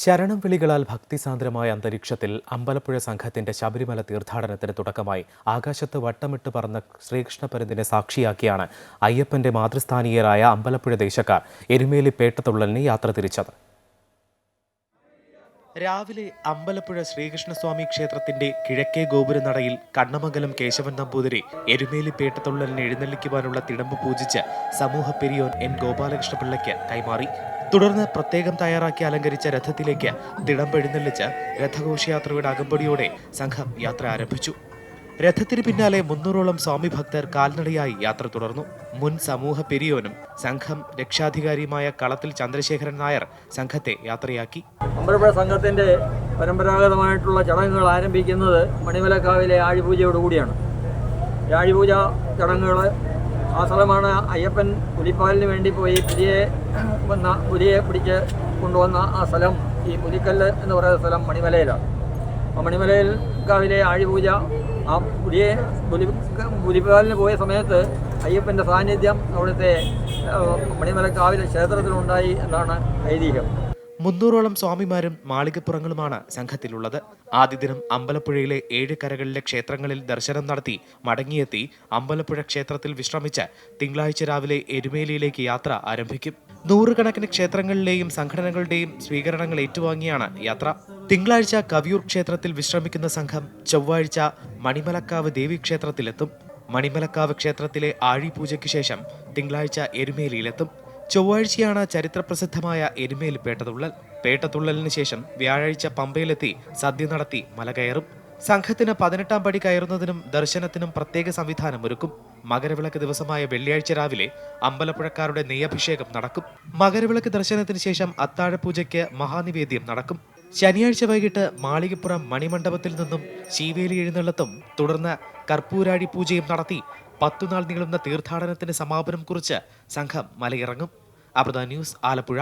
ശരണം വിളികളാൽ ഭക്തിസാന്ദ്രമായ അന്തരീക്ഷത്തിൽ അമ്പലപ്പുഴ സംഘത്തിന്റെ ശബരിമല തീർത്ഥാടനത്തിന് തുടക്കമായി ആകാശത്ത് വട്ടമിട്ട് പറന്ന ശ്രീകൃഷ്ണ പരുന്തിനെ സാക്ഷിയാക്കിയാണ് അയ്യപ്പന്റെ മാതൃസ്ഥാനീയരായ അമ്പലപ്പുഴ ദേശക്കാർ എരുമേലി പേട്ടത്തുള്ളലിന് യാത്ര തിരിച്ചത്. രാവിലെ അമ്പലപ്പുഴ ശ്രീകൃഷ്ണസ്വാമി ക്ഷേത്രത്തിന്റെ കിഴക്കേ ഗോപുരനടയിൽ കണ്ണമംഗലം കേശവൻ നമ്പൂതിരി എരുമേലി പേട്ടത്തുള്ളലിനെ എഴുന്നള്ളിക്കുവാനുള്ള തിടമ്പ് പൂജിച്ച് സമൂഹ പെരിയോൻ എൻ ഗോപാലകൃഷ്ണപിള്ളയ്ക്ക് കൈമാറി. തുടർന്ന് പ്രത്യേകം തയ്യാറാക്കി അലങ്കരിച്ച രഥത്തിലേക്ക് തിടമ്പ് പെഴുന്നള്ളിച്ച് രഥഘോഷയാത്രയുടെ അകമ്പടിയോടെ സംഘം യാത്ര ആരംഭിച്ചു. രഥത്തിന് പിന്നാലെ മുന്നൂറോളം സ്വാമി ഭക്തർ കാൽനടയായി യാത്ര തുടർന്നു. മുൻ സമൂഹ പെരിയോനും സംഘം രക്ഷാധികാരിയുമായ കളത്തിൽ ചന്ദ്രശേഖരൻ നായർ സംഘത്തെ യാത്രയാക്കി. അമ്പലപ്പുഴ സംഘത്തിന്റെ പരമ്പരാഗതമായിട്ടുള്ള ചടങ്ങുകൾ ആരംഭിക്കുന്നത് മണിമലക്കാവിലെ ആഴിപൂജയോടുകൂടിയാണ്. ആഴിപൂജ ചടങ്ങുകൾ ആ സ്ഥലമാണ് അയ്യപ്പൻ പുലിപ്പാലിന് വേണ്ടി പോയി പുലിയെ വന്ന പുലിയെ പിടിച്ച് കൊണ്ടുവന്ന ആ സ്ഥലം ഈ പുലിക്കല്ല് എന്ന് പറയുന്ന സ്ഥലം മണിമലയിലാണ്. ആ മണിമലയിൽ കാവിലെ ആഴിപൂജ ആ പുലിയെ പുലി പുലിപ്പാലിന് പോയ സമയത്ത് അയ്യപ്പന്റെ സാന്നിധ്യം അവിടുത്തെ മണിമല മണിമലക്കാവിലെ ക്ഷേത്രത്തിലുണ്ടായി എന്നാണ് ഐതിഹ്യം. മുന്നൂറോളം സ്വാമിമാരും മാളികപ്പുറങ്ങളുമാണ് സംഘത്തിലുള്ളത്. ആദ്യ ദിനം അമ്പലപ്പുഴയിലെ ഏഴ് കരകളിലെ ക്ഷേത്രങ്ങളിൽ ദർശനം നടത്തി മടങ്ങിയെത്തി അമ്പലപ്പുഴ ക്ഷേത്രത്തിൽ വിശ്രമിച്ച് തിങ്കളാഴ്ച രാവിലെ എരുമേലിയിലേക്ക് യാത്ര ആരംഭിക്കും. നൂറുകണക്കിന് ക്ഷേത്രങ്ങളിലെയും സംഘടനകളുടെയും സ്വീകരണങ്ങൾ ഏറ്റുവാങ്ങിയാണ് യാത്ര. തിങ്കളാഴ്ച കവിയൂർ ക്ഷേത്രത്തിൽ വിശ്രമിക്കുന്ന സംഘം ചൊവ്വാഴ്ച മണിമലക്കാവ് ദേവീക്ഷേത്രത്തിലെത്തും മണിമലക്കാവ് ക്ഷേത്രത്തിലെ ആഴി പൂജയ്ക്ക് ശേഷം തിങ്കളാഴ്ച എരുമേലിയിലെത്തും. ചൊവ്വാഴ്ചയാണ് ചരിത്രപ്രസിദ്ധമായ എരുമേലി പേട്ടതുള്ളൽ. പേട്ടതുള്ളലിന് ശേഷം വ്യാഴാഴ്ച പമ്പയിലെത്തി സദ്യ നടത്തി മല കയറും. സംഘത്തിന് പതിനെട്ടാം പടി കയറുന്നതിനും ദർശനത്തിനും പ്രത്യേക സംവിധാനം ഒരുക്കും മകരവിളക്ക് ദിവസമായ വെള്ളിയാഴ്ച രാവിലെ അമ്പലപ്പുഴക്കാരുടെ നെയ്യഭിഷേകം നടക്കും. മകരവിളക്ക് ദർശനത്തിന് ശേഷം അത്താഴപൂജയ്ക്ക് മഹാനിവേദ്യം നടക്കും. ശനിയാഴ്ച വൈകിട്ട് മാളികപ്പുറം മണിമണ്ഡപത്തിൽ നിന്നും ശീവേലി എഴുന്നള്ളത്തും തുടർന്ന് കർപ്പൂരാഴി പൂജയും നടത്തി പത്തുനാൾ നീളുന്ന തീർത്ഥാടനത്തിന് സമാപനം കുറിച്ച് സംഘം മലയിറങ്ങും. അമൃത ന്യൂസ് ആലപ്പുഴ.